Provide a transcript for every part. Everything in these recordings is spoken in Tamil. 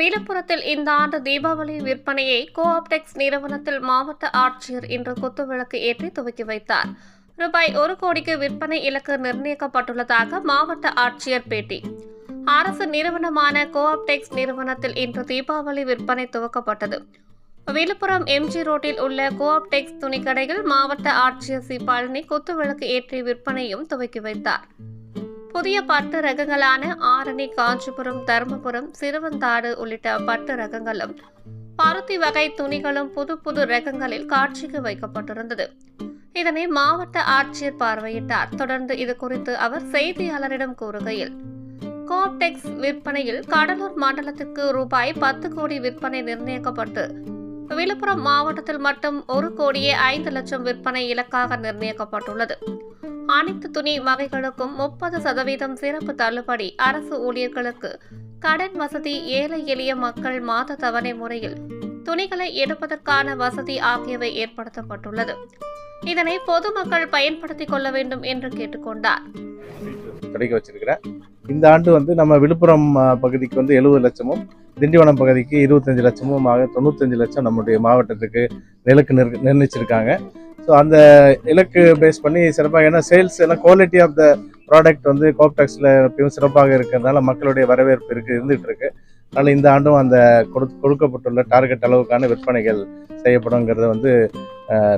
விழுப்புரத்தில் இந்த ஆண்டு தீபாவளி விற்பனையை கோஆப்டெக்ஸ் நிறுவனத்தில் மாவட்ட ஆட்சியர் இன்று குத்துவிளக்கு ஏற்றி துவக்கி வைத்தார். ரூபாய் ஒரு கோடிக்கு விற்பனை இலக்கு நிர்ணயிக்கப்பட்டுள்ளதாக மாவட்ட ஆட்சியர் பேட்டி. அரசு நிறுவனமான கோஆப்டெக்ஸ் நிறுவனத்தில் இன்று தீபாவளி விற்பனை துவக்கப்பட்டது. விழுப்புரம் எம்ஜி ரோட்டில் உள்ள கோஆப்டெக்ஸ் துணிக்கடையில் மாவட்ட ஆட்சியர் சி பழனி குத்துவிளக்கு ஏற்றி விற்பனையும் துவக்கி வைத்தார். புதிய பட்டு ரகங்களான ஆரணி காஞ்சிபுரம் தருமபுரம் சிறுவந்தாடு உள்ளிட்ட பட்டு ரகங்களும் பருத்தி வகை துணிகளும் புது புது ரகங்களில் காட்சிக்கு வைக்கப்பட்டிருந்தது. இதனை மாவட்ட ஆட்சியர் பார்வையிட்டார். தொடர்ந்து இது குறித்து அவர் செய்தியாளரிடம் கூறுகையில் கோப்டெக்ஸ் விற்பனையில் கடலூர் மண்டலத்திற்கு ரூபாய் பத்து கோடி விற்பனை நிர்ணயிக்கப்பட்டு விழுப்புரம் மாவட்டத்தில் மட்டும் ஒரு கோடியே ஐந்து லட்சம் விற்பனை இலக்காக நிர்ணயிக்கப்பட்டுள்ளது. அனைத்து துணி வகைகளுக்கும் முப்பது சதவீதம் சிறப்பு தள்ளுபடி அரசு ஊழியர்களுக்கு. கடன் வசதி ஏழை எளிய மக்கள் மாத தவணை முறையில் துணிகளை எடுப்பதற்கான வசதி ஆகியவை ஏற்படுத்தப்பட்டுள்ளது. இதனை பொதுமக்கள் பயன்படுத்திக் கொள்ள வேண்டும் என்று கேட்டுக்கொண்டார். தொடங்கி வச்சிருக்கிறேன் இந்த ஆண்டு வந்து நம்ம விழுப்புரம் பகுதிக்கு வந்து எழுபது லட்சமும் திண்டிவனம் பகுதிக்கு இருபத்தஞ்சு லட்சமும் ஆக தொண்ணூத்தஞ்சு லட்சம் நம்முடைய மாவட்டத்துக்கு நிலக்கு நிர் நிர்ணயிச்சிருக்காங்க. ஸோ அந்த இலக்கு பேஸ் பண்ணி சிறப்பாக ஏன்னா சேல்ஸ் எல்லாம் குவாலிட்டி ஆஃப் த ப்ராடக்ட் வந்து கோப்டெக்ஸில் எப்பயும் சிறப்பாக இருக்கிறதுனால மக்களுடைய வரவேற்பு இருக்கு இருந்துகிட்டு இருக்கு. அதனால் இந்த ஆண்டும் அந்த கொடு கொடுக்கப்பட்டுள்ள டார்கெட் அளவுக்கான விற்பனைகள் செய்யப்படுங்கிறத வந்து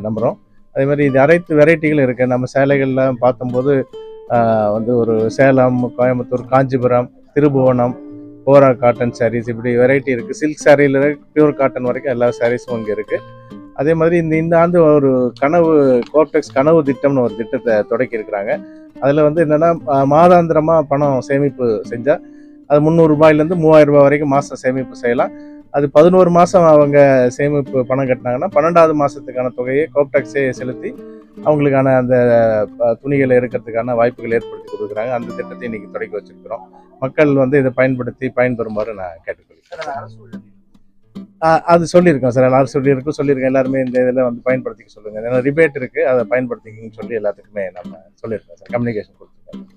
நம்புகிறோம் அதே மாதிரி இது அனைத்து வெரைட்டிகள் இருக்குது நம்ம சேலைகள்லாம் பார்த்தம்போது வந்து ஒரு சேலம் கோயம்புத்தூர் காஞ்சிபுரம் திருபுவனம் கோரா காட்டன் சாரீஸ் இப்படி வெரைட்டி இருக்குது சில்க் சாரியில் பியூர் காட்டன் வரைக்கும் எல்லா சாரீஸும் இங்கே இருக்குது அதே மாதிரி இந்த இந்த ஆண்டு ஒரு கனவு கோப்டெக்ஸ் கனவு திட்டம்னு ஒரு திட்டத்தை தொடக்கி இருக்கிறாங்க. அதில் வந்து என்னென்னா மாதாந்திரமாக பணம் சேமிப்பு செஞ்சால் அது முந்நூறு ரூபாயிலேருந்து மூவாயிரம் ரூபாய் வரைக்கும் மாதம் சேமிப்பு செய்யலாம். அது பதினோரு மாதம் அவங்க சேமிப்பு பணம் கட்டினாங்கன்னா பன்னெண்டாவது மாதத்துக்கான தொகையை கோப்டெக்ஸே செலுத்தி அவங்களுக்கான அந்த துணிகளை எடுக்கிறதுக்கான வாய்ப்புகள் ஏற்படுத்தி கொடுக்குறாங்க. அந்த திட்டத்தை இன்னைக்கு தொடக்கி வச்சிருக்கிறோம். மக்கள் வந்து இதை பயன்படுத்தி பயன்பெறுமாறு நான் கேட்டுக்கொள்கிறேன். அது சொல்லியிருக்கோம் சார். எல்லாரும் சொல்லியிருக்கோம். சொல்லியிருக்கேன் எல்லாருமே இந்த இதில் வந்து பயன்படுத்திக்க சொல்லுங்க. ஏன்னா ரிபேட் இருக்கு. அதை பயன்படுத்திக்கணும்னு சொல்லி எல்லாத்துக்குமே நம்ம சொல்லியிருக்கோம் சார். கம்யூனிகேஷன் கொடுத்துருக்கோம்.